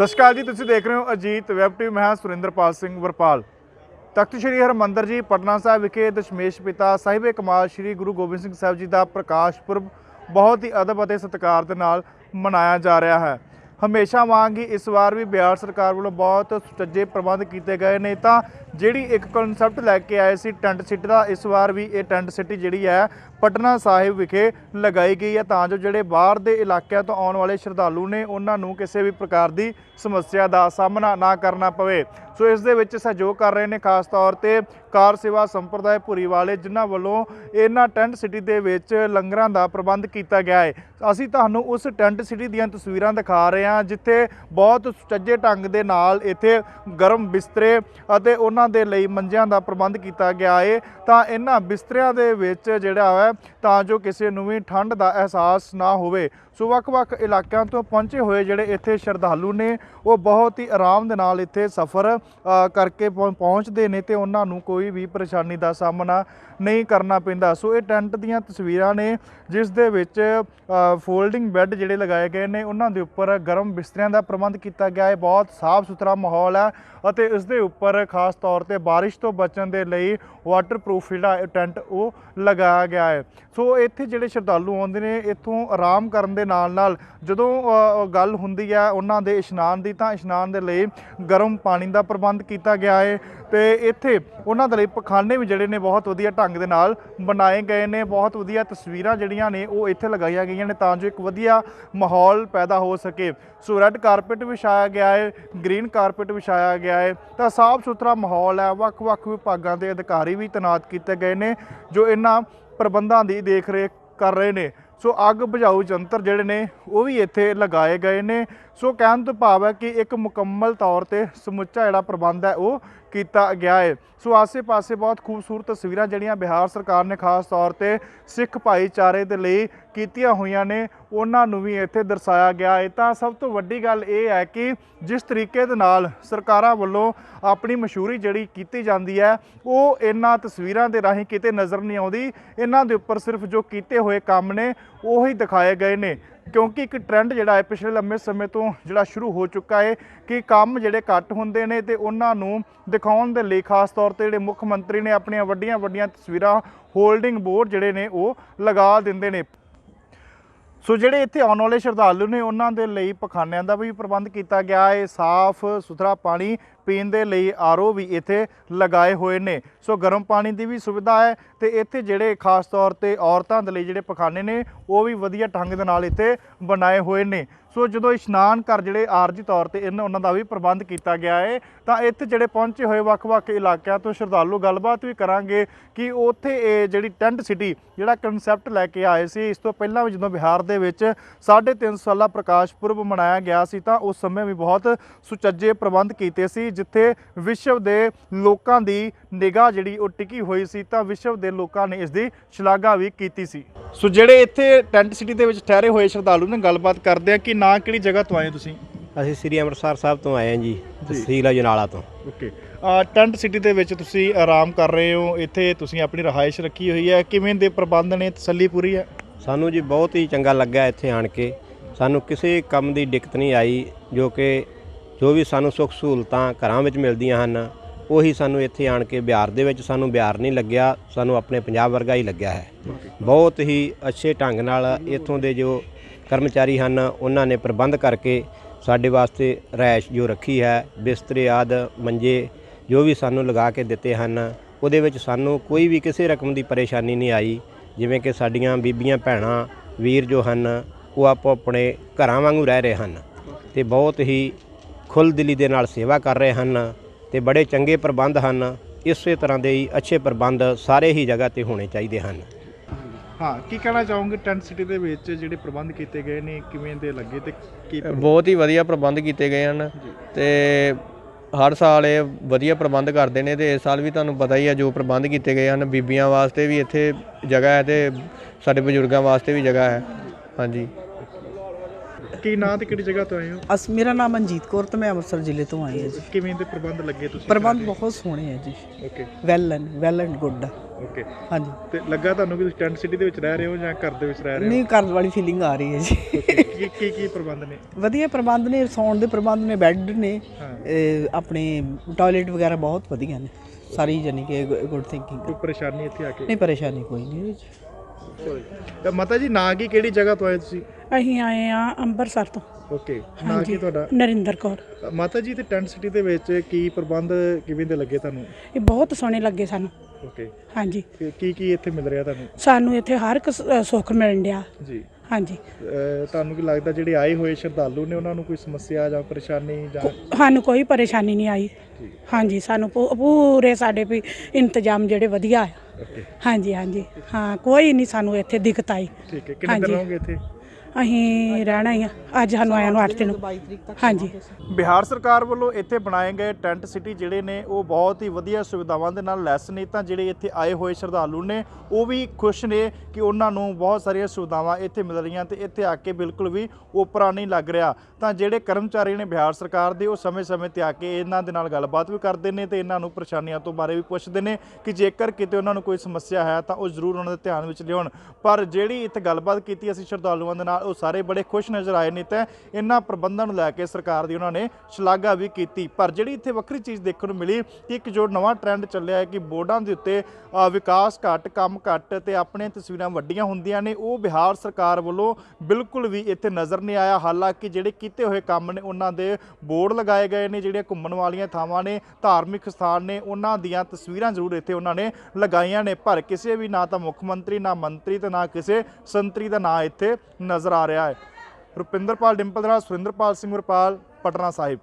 ਸਤਿ ਸ਼੍ਰੀ ਅਕਾਲ ਜੀ, ਤੁਸੀਂ ਦੇਖ ਰਹੇ ਹੋ ਅਜੀਤ ਵੈਬ ਟੀਵੀ, ਮੈਂ ਸੁਰਿੰਦਰਪਾਲ ਸਿੰਘ ਵਰਪਾਲ। ਤਖਤ ਸ੍ਰੀ ਹਰਮੰਦਰ ਜੀ, ਪਟਨਾ ਸਾਹਿਬ ਵਿਖੇ ਦਸ਼ਮੇਸ਼ ਪਿਤਾ ਸਾਹਿਬੇ ਕਮਾਲ ਸ੍ਰੀ ਗੁਰੂ ਗੋਬਿੰਦ ਸਿੰਘ ਸਾਹਿਬ ਜੀ ਦਾ ਪ੍ਰਕਾਸ਼ ਪੁਰਬ ਬਹੁਤ ਹੀ ਅਦਬ ਅਤੇ ਸਤਿਕਾਰ ਦੇ ਨਾਲ ਮਨਾਇਆ ਜਾ ਰਿਹਾ ਹੈ। ਹਮੇਸ਼ਾ ਵਾਂਗ ਹੀ ਇਸ ਵਾਰ ਵੀ ਬਿਹਾਰ ਸਰਕਾਰ ਵੱਲੋਂ ਬਹੁਤ ਸੁਚੱਜੇ ਪ੍ਰਬੰਧ ਕੀਤੇ ਗਏ ਨੇ ਤਾਂ ਜਿਹੜੀ ਇੱਕ ਕਨਸੈਪਟ ਲੈ ਕੇ ਆਏ ਸੀ, ਟੈਂਟ ਸਿਟੀ ਦਾ, ਇਸ ਵਾਰ ਵੀ ਇਹ ਟੈਂਟ ਸਿਟੀ ਜਿਹੜੀ ਹੈ ਪਟਨਾ ਸਾਹਿਬ ਵਿਖੇ ਲਗਾਈ ਗਈ ਹੈ। ਤਾਂ ਜੋ ਜਿਹੜੇ ਬਾਹਰ ਦੇ ਇਲਾਕਿਆਂ ਤੋਂ ਆਉਣ ਵਾਲੇ ਸ਼ਰਧਾਲੂ ਨੇ, ਉਹਨਾਂ ਨੂੰ ਕਿਸੇ ਵੀ ਪ੍ਰਕਾਰ ਦੀ ਸਮੱਸਿਆ ਦਾ ਸਾਹਮਣਾ ਨਾ ਕਰਨਾ ਪਵੇ। ਸੋ ਇਸ ਦੇ ਵਿੱਚ ਸਹਿਯੋਗ ਕਰ ਰਹੇ ਨੇ ਖਾਸ ਤੌਰ ਤੇ ਕਾਰ ਸੇਵਾ ਸੰਪਰਦਾਇ ਭੁਰੀ ਵਾਲੇ, ਜਿਨ੍ਹਾਂ ਵੱਲੋਂ ਇਹਨਾਂ ਟੈਂਟ ਸਿਟੀ ਦੇ ਵਿੱਚ ਲੰਗਰਾਂ ਦਾ ਪ੍ਰਬੰਧ ਕੀਤਾ ਗਿਆ ਹੈ। ਅਸੀਂ ਤੁਹਾਨੂੰ ਉਸ ਟੈਂਟ ਸਿਟੀ ਦੀਆਂ ਤਸਵੀਰਾਂ ਦਿਖਾ ਰਹੇ ਹਾਂ, ਜਿੱਥੇ ਬਹੁਤ ਸੁਚੱਜੇ ਢੰਗ ਦੇ ਨਾਲ ਇੱਥੇ ਗਰਮ ਬਿਸਤਰੇ ਅਤੇ ਉਹਨਾਂ ਦੇ ਲਈ ਮੰਜਿਆਂ ਦਾ ਪ੍ਰਬੰਧ ਕੀਤਾ ਗਿਆ ਹੈ ਤਾਂ ਇਹਨਾਂ ਬਿਸਤਰਿਆਂ ਦੇ ਵਿੱਚ ਜਿਹੜਾ ਹੈ ਤਾਂ ਜੋ ਕਿਸੇ ਨੂੰ ਵੀ ਠੰਡ ਦਾ ਅਹਿਸਾਸ ਨਾ ਹੋਵੇ। ਸੋ ਵੱਖ-ਵੱਖ ਇਲਾਕਿਆਂ ਤੋਂ ਪਹੁੰਚੇ ਹੋਏ ਜਿਹੜੇ ਇੱਥੇ ਸ਼ਰਧਾਲੂ ਨੇ, ਉਹ ਬਹੁਤ ਹੀ ਆਰਾਮ ਦੇ ਨਾਲ ਇੱਥੇ ਸਫ਼ਰ ਕਰਕੇ ਪਹੁੰ- ਪਹੁੰਚਦੇ ਨੇ ਤੇ ਉਹਨਾਂ ਨੂੰ ਕੋਈ ਵੀ ਪਰੇਸ਼ਾਨੀ ਦਾ ਸਾਹਮਣਾ ਨਹੀਂ ਕਰਨਾ ਪੈਂਦਾ। ਸੋ ਇਹ ਟੈਂਟ ਦੀਆਂ ਤਸਵੀਰਾਂ ਨੇ, ਜਿਸ ਦੇ ਵਿੱਚ ਫੋਲਡਿੰਗ ਬੈੱਡ ਜਿਹੜੇ ਲਗਾਏ ਗਏ ਨੇ, ਉਹਨਾਂ ਦੇ ਉੱਪਰ ਗਰਮ ਬਿਸਤਰਿਆਂ ਦਾ ਪ੍ਰਬੰਧ ਕੀਤਾ ਗਿਆ ਹੈ। ਬਹੁਤ ਸਾਫ਼ ਸੁਥਰਾ ਮਾਹੌਲ ਹੈ ਅਤੇ ਇਸ ਦੇ ਉੱਪਰ ਖਾਸ ਤੌਰ ਤੇ ਬਾਰਿਸ਼ ਤੋਂ ਬਚਣ ਦੇ ਲਈ ਵਾਟਰਪ੍ਰੂਫ ਜਿਹੜਾ ਟੈਂਟ ਉਹ ਲਗਾਇਆ ਗਿਆ ਹੈ। ਸੋ ਇੱਥੇ ਜਿਹੜੇ ਸ਼ਰਧਾਲੂ ਆਉਂਦੇ ਨੇ, ਇੱਥੋਂ ਆਰਾਮ ਕਰਨ ਦੇ ਨਾਲ ਨਾਲ ਜਦੋਂ ਗੱਲ ਹੁੰਦੀ ਹੈ ਉਹਨਾਂ ਦੇ ਇਸ਼ਨਾਨ ਦੀ, ਤਾਂ ਇਸ਼ਨਾਨ ਦੇ ਲਈ ਗਰਮ ਪਾਣੀ ਦਾ ਪ੍ਰਬੰਧ ਕੀਤਾ ਗਿਆ ਹੈ ਤੇ ਇੱਥੇ ਉਹਨਾਂ ਦੇ ਲਈ ਪਖਾਨੇ ਵੀ ਜਿਹੜੇ ਨੇ ਬਹੁਤ ਵਧੀਆ ਢੰਗ ਦੇ ਨਾਲ ਬਣਾਏ ਗਏ ਨੇ। ਬਹੁਤ ਵਧੀਆ ਤਸਵੀਰਾਂ ਜਿਹੜੀਆਂ ਨੇ ਉਹ ਇੱਥੇ ਲਗਾਈਆਂ ਗਈਆਂ ਨੇ ਤਾਂ ਜੋ ਇੱਕ ਵਧੀਆ ਮਾਹੌਲ ਪੈਦਾ ਹੋ ਸਕੇ। ਸੋ ਰੈੱਡ ਕਾਰਪੇਟ ਵਿਛਾਇਆ ਗਿਆ ਹੈ ਗ੍ਰੀਨ ਕਾਰਪੇਟ ਵਿਛਾਇਆ ਗਿਆ ਹੈ ਤਾਂ ਸਾਫ਼ ਸੁਥਰਾ ਮਾਹੌਲ ਹੈ। ਵੱਖ-ਵੱਖ ਵਿਭਾਗਾਂ ਦੇ ਅਧਿਕਾਰੀ ਵੀ ਤੈਨਾਤ ਕੀਤੇ ਗਏ ਨੇ, ਜੋ ਇਹਨਾਂ ਪ੍ਰਬੰਧਾਂ ਦੀ ਦੇਖ-ਰੇਖ ਕਰ ਰਹੇ ਨੇ। ਸੋ ਅੱਗ ਬੁਝਾਊ ਯੰਤਰ ਜਿਹੜੇ ਨੇ, ਉਹ ਵੀ ਇੱਥੇ ਲਗਾਏ ਗਏ ਨੇ। ਸੋ ਕਹਿਣ ਤੋਂ ਭਾਵ ਹੈ ਕਿ ਇੱਕ ਮੁਕੰਮਲ ਤੌਰ ਤੇ ਸਮੁੱਚਾ ਜਿਹੜਾ ਪ੍ਰਬੰਧ ਹੈ, ਉਹ ਕੀਤਾ ਗਿਆ ਹੈ। ਸੋ ਆਸੇ-ਪਾਸੇ ਬਹੁਤ ਖੂਬਸੂਰਤ ਤਸਵੀਰਾਂ ਜਿਹੜੀਆਂ ਬਿਹਾਰ ਸਰਕਾਰ ਨੇ ਖਾਸ ਤੌਰ ਤੇ ਸਿੱਖ ਭਾਈਚਾਰੇ ਦੇ ਲਈ ਕੀਤੀਆਂ ਹੋਈਆਂ ਨੇ, ਉਹਨਾਂ ਨੂੰ ਵੀ ਇੱਥੇ ਦਰਸਾਇਆ ਗਿਆ ਹੈ। ਤਾਂ ਸਭ ਤੋਂ ਵੱਡੀ ਗੱਲ ਇਹ ਹੈ ਕਿ ਜਿਸ ਤਰੀਕੇ ਦੇ ਨਾਲ ਸਰਕਾਰਾਂ ਵੱਲੋਂ ਆਪਣੀ ਮਸ਼ਹੂਰੀ ਜਿਹੜੀ ਕੀਤੀ ਜਾਂਦੀ ਹੈ, ਉਹ ਇਹਨਾਂ ਤਸਵੀਰਾਂ ਦੇ ਰਾਹੀਂ ਕਿਤੇ ਨਜ਼ਰ ਨਹੀਂ ਆਉਂਦੀ। ਇਹਨਾਂ ਦੇ ਉੱਪਰ ਸਿਰਫ ਜੋ ਕੀਤੇ ਹੋਏ ਕੰਮ ਨੇ, ਉਹੀ ਦਿਖਾਏ ਗਏ ਨੇ। ਕਿਉਂਕਿ ਇੱਕ ਟ੍ਰੈਂਡ ਜਿਹੜਾ ਹੈ ਪਿਛਲੇ ਲੰਮੇ ਸਮੇਂ ਤੋਂ ਜਿਹੜਾ ਸ਼ੁਰੂ ਹੋ ਚੁੱਕਾ ਹੈ ਕਿ ਕੰਮ ਜਿਹੜੇ ਘੱਟ ਹੁੰਦੇ ਨੇ ਤੇ ਉਹਨਾਂ ਨੂੰ ਦਿਖਾਉਣ ਦੇ ਲਈ ਖਾਸ ਤੌਰ ਤੇ ਜਿਹੜੇ ਮੁੱਖ ਮੰਤਰੀ ਨੇ ਆਪਣੀਆਂ ਵੱਡੀਆਂ ਵੱਡੀਆਂ ਤਸਵੀਰਾਂ ਹੋਲਡਿੰਗ ਬੋਰਡ ਜਿਹੜੇ ਨੇ ਉਹ ਲਗਾ ਦਿੰਦੇ ਨੇ। ਸੋ ਜਿਹੜੇ ਇੱਥੇ ਆਉਣ ਵਾਲੇ ਸ਼ਰਧਾਲੂ ਨੇ ਉਹਨਾਂ ਦੇ ਲਈ ਪਖਾਨਿਆਂ ਦਾ ਵੀ ਪ੍ਰਬੰਧ ਕੀਤਾ ਗਿਆ ਹੈ। ਸਾਫ਼ ਸੁਥਰਾ ਪਾਣੀ ਪੀਣ ਦੇ ਲਈ ਆਰਓ ਵੀ ਇੱਥੇ ਲਗਾਏ ਹੋਏ ਨੇ। ਸੋ ਗਰਮ ਪਾਣੀ ਦੀ ਵੀ ਸੁਵਿਧਾ ਹੈ ਤੇ ਇੱਥੇ ਜਿਹੜੇ ਖਾਸ ਤੌਰ ਤੇ ਔਰਤਾਂ ਦੇ ਲਈ ਜਿਹੜੇ ਪਖਾਨੇ ਨੇ, ਉਹ ਵੀ ਵਧੀਆ ਢੰਗ ਦੇ ਨਾਲ ਇੱਥੇ ਬਣਾਏ ਹੋਏ ਨੇ। ਸੋ ਜਦੋਂ ਇਸ਼ਨਾਨ ਘਰ ਜਿਹੜੇ ਆਰਜੀ ਤੌਰ ਤੇ ਇਹਨਾਂ ਉਹਨਾਂ ਦਾ ਵੀ ਪ੍ਰਬੰਧ ਕੀਤਾ ਗਿਆ ਹੈ, ਤਾਂ ਇੱਥੇ ਜਿਹੜੇ ਪਹੁੰਚੇ ਹੋਏ ਵੱਖ-ਵੱਖ ਇਲਾਕਿਆਂ ਤੋਂ ਸ਼ਰਧਾਲੂ ਗੱਲਬਾਤ ਵੀ ਕਰਾਂਗੇ ਕਿ ਉੱਥੇ ਇਹ ਜਿਹੜੀ ਟੈਂਟ ਸਿਟੀ, ਜਿਹੜਾ ਕਨਸੈਪਟ ਲੈ ਕੇ ਆਏ ਸੀ, ਇਸ ਤੋਂ ਪਹਿਲਾਂ ਵੀ ਜਦੋਂ ਬਿਹਾਰ ਦੇ ਵਿੱਚ 3.5 ਸਾਲਾ ਪ੍ਰਕਾਸ਼ ਪੁਰਬ ਮਨਾਇਆ ਗਿਆ ਸੀ, ਤਾਂ ਉਸ ਸਮੇਂ ਵੀ ਬਹੁਤ ਸੁਚੱਜੇ ਪ੍ਰਬੰਧ ਕੀਤੇ ਸੀ। ਜਿੱਥੇ ਵਿਸ਼ਵ ਦੇ ਲੋਕਾਂ ਦੀ ਨਿਗਾਹ ਜਿਹੜੀ ਉਹ ਟਿਕੀ ਹੋਈ ਸੀ ਤਾਂ ਵਿਸ਼ਵ ਦੇ ਲੋਕਾਂ ਨੇ ਇਸ ਦੀ ਸ਼ਲਾਘਾ ਵੀ ਕੀਤੀ ਸੀ। ਸੋ ਜਿਹੜੇ ਇੱਥੇ ਟੈਂਟ ਸਿਟੀ ਦੇ ਵਿੱਚ ਠਹਿਰੇ ਹੋਏ ਸ਼ਰਧਾਲੂ ਨੇ ਗੱਲਬਾਤ ਕਰਦੇ ਆ ਕਿ ਨਾ ਕਿਹੜੀ ਜਗ੍ਹਾ ਤੋਂ ਆਏ ਤੁਸੀਂ? ਅਸੀਂ ਸ੍ਰੀ ਅੰਮ੍ਰਿਤਸਰ ਸਾਹਿਬ ਤੋਂ ਆਏ ਹਾਂ ਜੀ ਤਹਿਸੀਲ ਅਜਨਾਲਾ ਤੋਂ। ਓਕੇ। ਟੈਂਟ ਸਿਟੀ ਦੇ ਵਿੱਚ ਤੁਸੀਂ ਆਰਾਮ ਕਰ ਰਹੇ ਹੋ ਇੱਥੇ ਤੁਸੀਂ ਆਪਣੀ ਰਹਾਇਸ਼ ਰੱਖੀ ਹੋਈ ਹੈ ਕਿਵੇਂ ਦੇ ਪ੍ਰਬੰਧ ਨੇ ਤਸੱਲੀ ਪੂਰੀ ਹੈ? ਸਾਨੂੰ ਜੀ ਬਹੁਤ ਹੀ ਚੰਗਾ ਲੱਗਾ ਇੱਥੇ ਆਣ ਕੇ। ਸਾਨੂੰ ਕਿਸੇ ਕੰਮ ਦੀ ਦਿੱਕਤ ਨਹੀਂ ਆਈ ਜੋ ਕਿ ਜੋ ਵੀ ਸਾਨੂੰ ਸੁੱਖ ਸਹੂਲਤਾਂ ਘਰਾਂ ਵਿੱਚ ਮਿਲਦੀਆਂ ਹਨ, ਉਹੀ ਸਾਨੂੰ ਇੱਥੇ ਆਣ ਕੇ ਬਿਹਾਰ ਦੇ ਵਿੱਚ ਸਾਨੂੰ ਬਿਹਾਰ ਨਹੀਂ ਲੱਗਿਆ, ਸਾਨੂੰ ਆਪਣੇ ਪੰਜਾਬ ਵਰਗਾ ਹੀ ਲੱਗਿਆ ਹੈ। ਬਹੁਤ ਹੀ ਅੱਛੇ ਢੰਗ ਨਾਲ ਇੱਥੋਂ ਦੇ ਜੋ ਕਰਮਚਾਰੀ ਹਨ, ਉਹਨਾਂ ਨੇ ਪ੍ਰਬੰਧ ਕਰਕੇ ਸਾਡੇ ਵਾਸਤੇ ਰੈਸ਼ ਜੋ ਰੱਖੀ ਹੈ, ਬਿਸਤਰੇ, ਆਦ, ਮੰਜੇ ਜੋ ਵੀ ਸਾਨੂੰ ਲਗਾ ਕੇ ਦਿੱਤੇ ਹਨ, ਉਹਦੇ ਵਿੱਚ ਸਾਨੂੰ ਕੋਈ ਵੀ ਕਿਸੇ ਰਕਮ ਦੀ ਪਰੇਸ਼ਾਨੀ ਨਹੀਂ ਆਈ, ਜਿਵੇਂ ਕਿ ਸਾਡੀਆਂ ਬੀਬੀਆਂ, ਭੈਣਾਂ, ਵੀਰ ਜੋ ਹਨ, ਉਹ ਆਪੋ ਆਪਣੇ ਘਰਾਂ ਵਾਂਗੂ ਰਹਿ ਰਹੇ ਹਨ। ਤੇ ਬਹੁਤ ਹੀ ਖੁੱਲ੍ਹਦਿਲੀ ਦੇ ਨਾਲ ਸੇਵਾ ਕਰ ਰਹੇ ਹਨ ਤੇ ਬੜੇ ਚੰਗੇ ਪ੍ਰਬੰਧ ਹਨ। ਇਸੇ ਤਰ੍ਹਾਂ ਦੇ ਹੀ ਅੱਛੇ ਪ੍ਰਬੰਧ ਸਾਰੇ ਹੀ ਜਗ੍ਹਾ ਤੇ ਹੋਣੇ ਚਾਹੀਦੇ ਹਨ। ਹਾਂ ਕੀ ਕਹਿਣਾ ਚਾਹੋਗੇ ਟੈਂਟ ਸਿਟੀ ਦੇ ਵਿੱਚ ਜਿਹੜੇ ਪ੍ਰਬੰਧ ਕੀਤੇ ਗਏ ਨੇ ਕਿਵੇਂ ਦੇ ਲੱਗੇ ਤੇ ਕੀ ਬਹੁਤ ਹੀ ਵਧੀਆ ਪ੍ਰਬੰਧ ਕੀਤੇ ਗਏ ਹਨ ਤੇ ਹਰ ਸਾਲ ਇਹ ਵਧੀਆ ਪ੍ਰਬੰਧ ਕਰਦੇ ਨੇ ਤੇ ਇਸ ਸਾਲ ਵੀ ਤੁਹਾਨੂੰ ਪਤਾ ਹੀ ਹੈ ਜੋ ਪ੍ਰਬੰਧ ਕੀਤੇ ਗਏ ਹਨ। ਬੀਬੀਆਂ ਵਾਸਤੇ ਵੀ ਇੱਥੇ ਜਗ੍ਹਾ ਹੈ ਤੇ ਸਾਡੇ ਬਜ਼ੁਰਗਾਂ ਵਾਸਤੇ ਵੀ ਜਗ੍ਹਾ ਹੈ। ਹਾਂਜੀ। ਕੀ ਨਾਂ ਤੇ ਕਿਹੜੀ ਜਗ੍ਹਾ ਤੋਂ ਆਏ ਹੋ? ਅਸ ਮੇਰਾ ਨਾਮ ਮਨਜੀਤ ਕੌਰ ਤੇ ਮੈਂ ਅੰਮ੍ਰਿਤਸਰ ਜ਼ਿਲ੍ਹੇ ਤੋਂ ਆਈ ਹਾਂ ਜੀ। ਕਿਵੇਂ ਦੇ ਪ੍ਰਬੰਧ ਲੱਗੇ ਤੁਸੀਂ? ਪ੍ਰਬੰਧ ਬਹੁਤ ਸੋਹਣੇ ਹੈ ਜੀ। Okay well and well and good. Okay ਹਾਂਜੀ। ਤੇ ਲੱਗਾ ਤੁਹਾਨੂੰ ਕਿ ਤੁਸੀਂ ਟੈਂਟ ਸਿਟੀ ਦੇ ਵਿੱਚ ਰਹਿ ਰਹੇ ਹੋ ਜਾਂ ਘਰ ਦੇ ਵਿੱਚ ਰਹਿ ਰਹੇ ਨਹੀਂ ਘਰ ਵਾਲੀ ਫੀਲਿੰਗ ਆ ਰਹੀ ਹੈ ਜੀ। ਹੋ ਕੀ ਕੀ ਕੀ ਪ੍ਰਬੰਧ ਨੇ? ਵਧੀਆ ਪ੍ਰਬੰਧ ਨੇ ਸੌਣ ਦੇ ਪ੍ਰਬੰਧ ਨੇ ਬੈੱਡ ਨੇ ਹਾਂ। ਆਪਣੇ ਟਾਇਲਟ ਵਗੈਰਾ ਬਹੁਤ ਵਧੀਆ ਨੇ। ਸਾਰੀ ਜਾਨੀ ਕਿ ਗੁੱਡ ਥਿੰਕਿੰਗ ਕੋਈ ਪਰੇਸ਼ਾਨੀ ਇੱਥੇ ਆ ਕੇ? ਨਹੀਂ ਪਰੇਸ਼ਾਨੀ ਕੋਈ ਨਹੀਂ ਜੀ। ਤਾਂ ਮਾਤਾ ਜੀ ਨਾਂ ਕੀ ਕਿਹੜੀ ਜਗ੍ਹਾ ਤੋਂ ਆਏ ਤੁਸੀਂ? ਅਸੀਂ ਆਏ ਆ ਅੰਮ੍ਰਿਤਸਰ ਤੋਂ। ਓਕੇ ਨਾਂ ਕੀ ਤੁਹਾਡਾ? ਨਰਿੰਦਰ ਕੌਰ। ਤਾਂ ਮਾਤਾ ਜੀ ਤੇ ਟੈਂਟ ਸਿਟੀ ਦੇ ਵਿੱਚ ਕੀ ਪ੍ਰਬੰਧ ਕਿਵੇਂ ਦੇ ਲੱਗੇ ਤੁਹਾਨੂੰ? ਇਹ ਬਹੁਤ ਸੋਹਣੇ ਲੱਗੇ ਸਾਨੂੰ। ਓਕੇ ਹਾਂਜੀ। ਤੇ ਕੀ ਕੀ ਇੱਥੇ ਮਿਲ ਰਿਹਾ ਤੁਹਾਨੂੰ? ਸਾਨੂੰ ਇੱਥੇ ਹਰ ਇੱਕ ਸ- ਅ, ਸੁੱਖ ਮਿਲਣ ਡਿਆ। ਜੀ। ਹਾਂਜੀ। ਅਹ ਤੁਹਾਨੂੰ ਕੀ ਲੱਗਦਾ ਜਿਹੜੇ ਆਏ ਹੋਏ ਸ਼ਰਧਾਲੂ ਨੇ ਉਹਨਾਂ ਨੂੰ ਕੋਈ ਸਮੱਸਿਆ ਜਾਂ ਪਰੇਸ਼ਾਨੀ ਜਾਂ ਸਾਨੂੰ ਕੋਈ ਪਰੇਸ਼ਾਨੀ ਨਹੀਂ ਆਈ। ਹਾਂਜੀ ਸਾਨੂੰ ਪੂ- ਪੂਰੇ ਸਾਡੇ ਵੀ ਇੰਤਜ਼ਾਮ ਜਿਹੜੇ ਵਧੀਆ ਆ। ਓਕੇ। ਹਾਂਜੀ ਹਾਂਜੀ। ਹਾਂ ਕੋਈ ਨਹੀਂ ਸਾਨੂੰ ਇੱਥੇ ਦਿੱਕਤ ਆਈ। ਠੀਕ ਹੈ। ਕਿੰਨੇ ਦਿਨ ਹਾਂਜੀ। ਰਹੋਗੇ ਇੱਥੇ? ਅਸੀਂ ਰਹਿਣਾ ਹੀ ਆ। ਅੱਜ ਸਾਨੂੰ ਆਇਆ ਨੂੰ 8 ਦਿਨ। ਹਾਂਜੀ। ਬਿਹਾਰ ਸਰਕਾਰ ਵੱਲੋਂ ਇੱਥੇ ਬਣਾਏ ਗਏ ਟੈਂਟ ਸਿਟੀ ਜਿਹੜੇ ਨੇ, ਉਹ ਬਹੁਤ ਹੀ ਵਧੀਆ ਸੁਵਿਧਾਵਾਂ ਦੇ ਨਾਲ ਲੈਸ ਨੇ। ਤਾਂ ਜਿਹੜੇ ਇੱਥੇ ਆਏ ਹੋਏ ਸ਼ਰਧਾਲੂ ਨੇ, ਉਹ ਵੀ ਖੁਸ਼ ਨੇ ਕਿ ਉਹਨਾਂ ਨੂੰ ਬਹੁਤ ਸਾਰੀਆਂ ਸੁਵਿਧਾਵਾਂ ਇੱਥੇ ਮਿਲ ਰਹੀਆਂ ਤੇ ਇੱਥੇ ਆ ਕੇ ਬਿਲਕੁਲ ਵੀ ਓਪਰਾ ਨਹੀਂ ਲੱਗ ਰਿਹਾ। ਤਾਂ ਜਿਹੜੇ ਕਰਮਚਾਰੀ ਨੇ ਬਿਹਾਰ ਸਰਕਾਰ ਦੇ, ਉਹ ਸਮੇਂ-ਸਮੇਂ ਤੇ ਆ ਕੇ ਇਹਨਾਂ ਦੇ ਨਾਲ ਗੱਲਬਾਤ ਵੀ ਕਰਦੇ ਨੇ ਤੇ ਇਹਨਾਂ ਨੂੰ ਪਰੇਸ਼ਾਨੀਆਂ ਤੋਂ ਬਾਰੇ ਵੀ ਪੁੱਛਦੇ ਨੇ ਕਿ ਜੇਕਰ ਕਿਤੇ ਉਹਨਾਂ ਨੂੰ ਕੋਈ ਸਮੱਸਿਆ ਹੈ, ਤਾਂ ਉਹ ਜ਼ਰੂਰ ਉਹਨਾਂ ਦੇ ਧਿਆਨ ਵਿੱਚ ਲਿਆਉਣ। ਪਰ ਜਿਹੜੀ ਇੱਥੇ ਗੱਲਬਾਤ ਕੀਤੀ ਅਸੀਂ ਸ਼ਰਧਾਲੂਆਂ ਦੇ ਨਾਲ, ਉਹ ਸਾਰੇ ਬੜੇ ਖੁਸ਼ ਨਜ਼ਰ ਆਏ ਨੇ ਤੇ ਇਹਨਾਂ ਪ੍ਰਬੰਧਾਂ ਨੂੰ ਲੈ ਕੇ ਸਰਕਾਰ ਦੀ ਉਹਨਾਂ ਨੇ ਸ਼ਲਾਘਾ ਵੀ ਕੀਤੀ। ਪਰ ਜਿਹੜੀ ਇੱਥੇ ਵੱਖਰੀ ਚੀਜ਼ ਦੇਖਣ ਨੂੰ ਮਿਲੀ ਕਿ ਇੱਕ ਜੋ ਨਵਾਂ ਟ੍ਰੈਂਡ ਚੱਲਿਆ ਹੈ ਕਿ ਬੋਰਡਾਂ ਦੇ ਉੱਤੇ ਵਿਕਾਸ ਘੱਟ, ਕੰਮ ਘੱਟ ਤੇ ਆਪਣੇ ਤਸਵੀਰਾਂ ਵੱਡੀਆਂ ਹੁੰਦੀਆਂ ਨੇ, ਉਹ ਬਿਹਾਰ ਸਰਕਾਰ ਵੱਲੋਂ ਬਿਲਕੁਲ ਵੀ ਇੱਥੇ ਨਜ਼ਰ ਨਹੀਂ ਆਇਆ। ਹਾਲਾਂਕਿ ਜਿਹੜੇ ਕੀਤੇ ਹੋਏ ਕੰਮ ਨੇ, ਉਹਨਾਂ ਦੇ ਬੋਰਡ ਲਗਾਏ ਗਏ ਨੇ, ਜਿਹੜੀਆਂ ਘੁੰਮਣ ਵਾਲੀਆਂ ਥਾਵਾਂ ਨੇ, ਧਾਰਮਿਕ ਸਥਾਨ ਨੇ, ਉਹਨਾਂ ਦੀਆਂ ਤਸਵੀਰਾਂ ਜ਼ਰੂਰ ਇੱਥੇ ਉਹਨਾਂ ਨੇ ਲਗਾਈਆਂ ਨੇ। ਪਰ ਕਿਸੇ ਵੀ ਨਾ ਤਾਂ ਮੁੱਖ ਮੰਤਰੀ, ਨਾ ਮੰਤਰੀ ਤੇ ਨਾ ਕਿਸੇ ਸੰਤਰੀ ਦਾ ਨਾਂ ਇੱਥੇ ਨਜ਼ਰ ਆ ਰਿਹਾ ਹੈ। ਰੁਪਿੰਦਰਪਾਲ ਡਿੰਪਲ ਦੇ ਸੁਰਿੰਦਰਪਾਲ ਸਿੰਘ ਵਰਪਾਲ ਪਟਨਾ ਸਾਹਿਬ।